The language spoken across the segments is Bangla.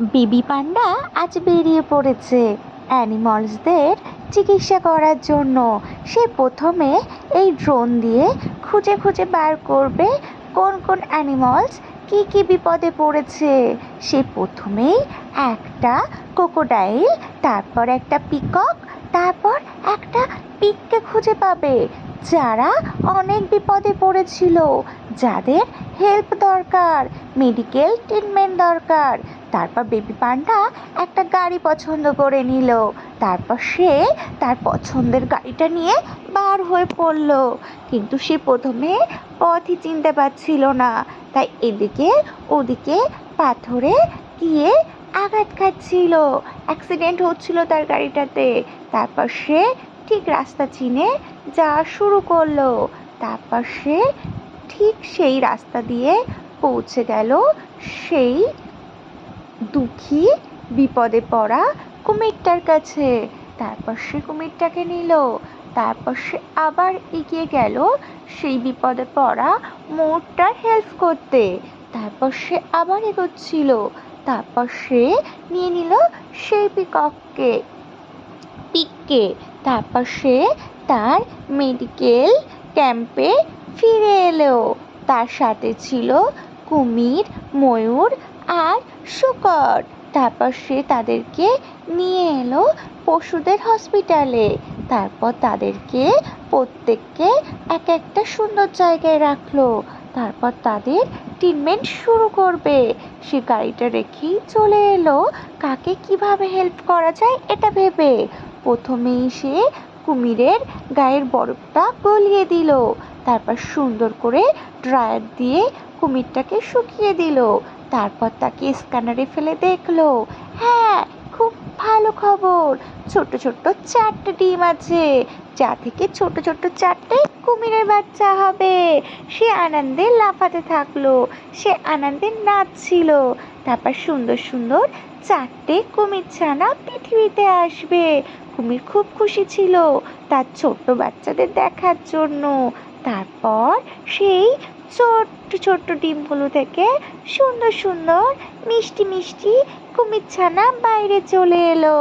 বেবি পান্ডা আজ বেরিয়ে পড়েছে। অ্যানিমালসদের চিকিৎসা করার জন্য। সে প্রথমে এই ড্রোন দিয়ে খুঁজে খুঁজে বার করবে কোন কোন অ্যানিমালস কী কী বিপদে পড়েছে। সে প্রথমেই একটা ক্রোকোডাইল, তারপর একটা পিকক, তারপর একটা পিককে খুঁজে পাবে, যারা অনেক বিপদে পড়েছিল, যাদের হেল্প দরকার, মেডিকেল ট্রিটমেন্ট দরকার। তারপর বেবি পান্ডা একটা গাড়ি পছন্দ করে নিল। তারপর সে তার পছন্দের গাড়িটা নিয়ে বার হয়ে পড়ল। কিন্তু সে প্রথমে পথই চিনতে পারছিল না। তাই এদিকে ওদিকে পাথরে গিয়ে আঘাত খাচ্ছিল। অ্যাক্সিডেন্ট হচ্ছিল তার গাড়িটাতে। তারপর সে ঠিক রাস্তা চিনে যাওয়া শুরু করল। তারপর সে ঠিক সেই রাস্তা দিয়ে পৌঁছে গেল সেই দুঃখী বিপদে পড়া কুমিরটার কাছে। তারপর সে কুমিরটাকে নিল, তারপর সে আবার এগিয়ে গেল সেই বিপদে পড়া মোরটার হেল্প করতে। তারপর সে আবার এগোচ্ছিল, তারপর সে নিয়ে নিল সেই পিকককে, পিককে। তারপর সে তার মেডিকেল ক্যাম্পে ফিরে এলো তার সাথে ছিল কুমির, ময়ূর আর শুকর। তারপর সে তাদেরকে নিয়ে এলো পশুদের হসপিটালে। তারপর তাদেরকে প্রত্যেককে এক একটা সুন্দর জায়গায় রাখল। তারপর তাদের ট্রিটমেন্ট শুরু করবে। সে গাড়িটা রেখেই চলে এলো। কাকে কীভাবে হেল্প করা যায় এটা ভেবে প্রথমেই সে কুমিরের গায়ের বরফটা গলিয়ে দিল। তারপর সুন্দর করে ড্রায়ার দিয়ে কুমিরটাকে শুকিয়ে দিল। তারপর তাকে স্ক্যানারে ফেলে দেখল। হ্যাঁ খুব ভালো খবর। ছোট ছোট চারটে ডিম আছে, যা থেকে ছোট ছোট চারটে কুমিরের বাচ্চা হবে। সে আনন্দে লাফাতে থাকল, সে আনন্দে নাচছিল। তারপর সুন্দর সুন্দর চারটে কুমির ছানা পৃথিবীতে আসবে। কুমির খুব খুশি ছিল তার ছোট্ট বাচ্চাদের দেখার জন্য। তারপর সেই ছোট্ট ছোট্ট ডিমগুলো থেকে সুন্দর সুন্দর মিষ্টি মিষ্টি কুমির ছানা বাইরে চলে এলো।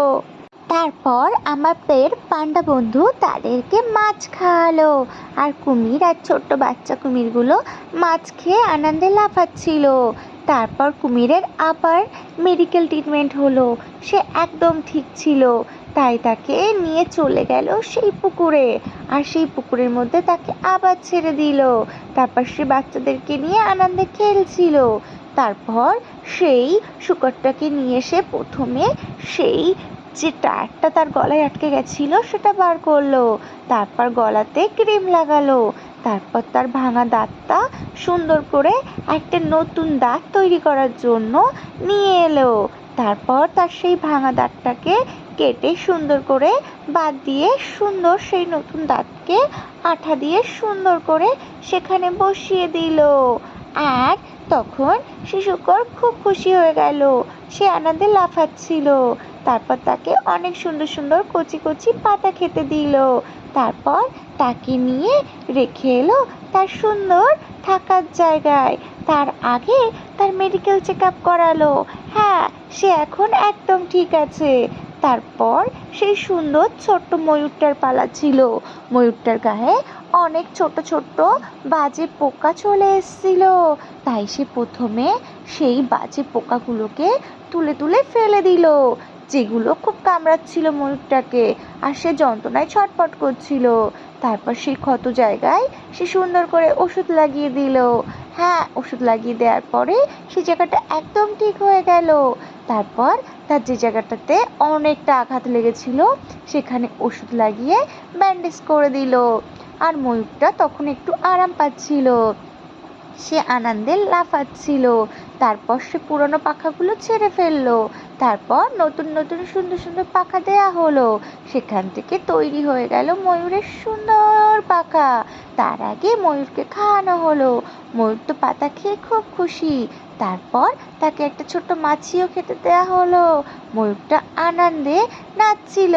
তারপর আমাদের পান্ডা বন্ধু তাদেরকে মাছ খাওয়ালো আর কুমির আর ছোট্ট বাচ্চা কুমিরগুলো মাছ খেয়ে আনন্দে লাফাচ্ছিল। তারপর কুমিরের আবার মেডিকেল ট্রিটমেন্ট হলো। সে একদম ঠিক ছিল। তাই তাকে নিয়ে চলে গেল সেই পুকুরে। আর সেই পুকুরের মধ্যে তাকে আবার ছেড়ে দিল। তারপর সে বাচ্চাদেরকে নিয়ে আনন্দে খেলছিল। তারপর সেই শুকরটাকে নিয়ে এসে প্রথমে সেই যে টায়ারটা তার গলায় আটকে গেছিল সেটা বার করল। তারপর গলাতে ক্রিম লাগালো। তারপর তার ভাঙা দাঁতটা সুন্দর করে একটা নতুন দাঁত তৈরি করার জন্য নিয়ে এলো। তারপর তার সেই ভাঙা দাঁতটাকে কেটে সুন্দর করে বাদ দিয়ে সুন্দর সেই নতুন দাঁতকে আঠা দিয়ে সুন্দর করে সেখানে বসিয়ে দিল। আর তখন শিশুকর খুব খুশি হয়ে গেল। সে আনন্দে লাফাচ্ছিল। তারপর তাকে অনেক সুন্দর সুন্দর কচি কচি পাতা খেতে দিল। তারপর তাকে নিয়ে রেখে এলো তার সুন্দর থাকার জায়গায়। তার আগে তার মেডিকেল চেক আপ করালো। হ্যাঁ সে এখন একদম ঠিক আছে। তারপর সেই সুন্দর ছোট্ট ময়ূরটার পালা ছিল। ময়ূরটার গায়ে অনেক ছোট ছোট বাজে পোকা চলে এসেছিল। তাই সে প্রথমে সেই বাজে পোকাগুলোকে তুলে তুলে ফেলে দিল। যেগুলো খুব কামড়াচ্ছিল ময়ূরটাকে আর সে যন্ত্রণায় ছটপট করছিল। তারপর সেই ক্ষত জায়গায় সে সুন্দর করে ওষুধ লাগিয়ে দিল। হ্যাঁ ওষুধ লাগিয়ে দেওয়ার পরে সেই জায়গাটা একদম ঠিক হয়ে গেল। তারপর তার যে জায়গাটাতে অনেকটা আঘাত লেগেছিল, সেখানে ওষুধ লাগিয়ে ব্যান্ডেজ করে দিল। আর ময়ূরটা তখন একটু আরাম পাচ্ছিল। সে আনন্দে লাফাচ্ছিল। তারপর সে পুরনো পাখাগুলো ছেড়ে ফেলল। তারপর নতুন নতুন সুন্দর সুন্দর পাখা দেয়া হলো। সেখান থেকে তৈরি হয়ে গেল ময়ূরের সুন্দর পাখা। তার আগে ময়ূরকে খাওয়ানো হলো। ময়ূর তো পাতা খেয়ে খুব খুশি। তারপর তাকে একটা ছোট্ট মাছিও খেতে দেওয়া হলো। ময়ূরটা আনন্দে নাচছিল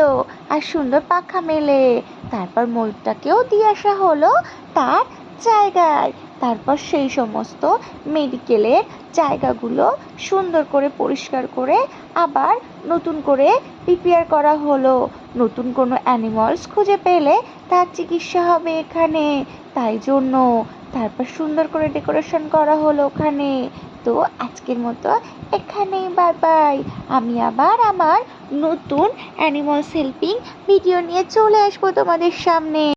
আর সুন্দর পাখা মেলে। তারপর ময়ূরটাকেও দিয়ে আসা হলো তার জায়গায়। তারপর সেই সমস্ত মেডিকেলের জায়গাগুলো সুন্দর করে পরিষ্কার করে আবার নতুন করে প্রিপেয়ার করা হলো। নতুন কোনো অ্যানিমালস খুঁজে পেলে তার চিকিৎসা হবে এখানে, তাই জন্য। তারপর সুন্দর করে ডেকোরেশন করা হলো ওখানে। তো আজকের মতো এখানেই বাই বাই আমি আবার আমার নতুন অ্যানিমালস হেল্পিং ভিডিও নিয়ে চলে আসব তোমাদের সামনে।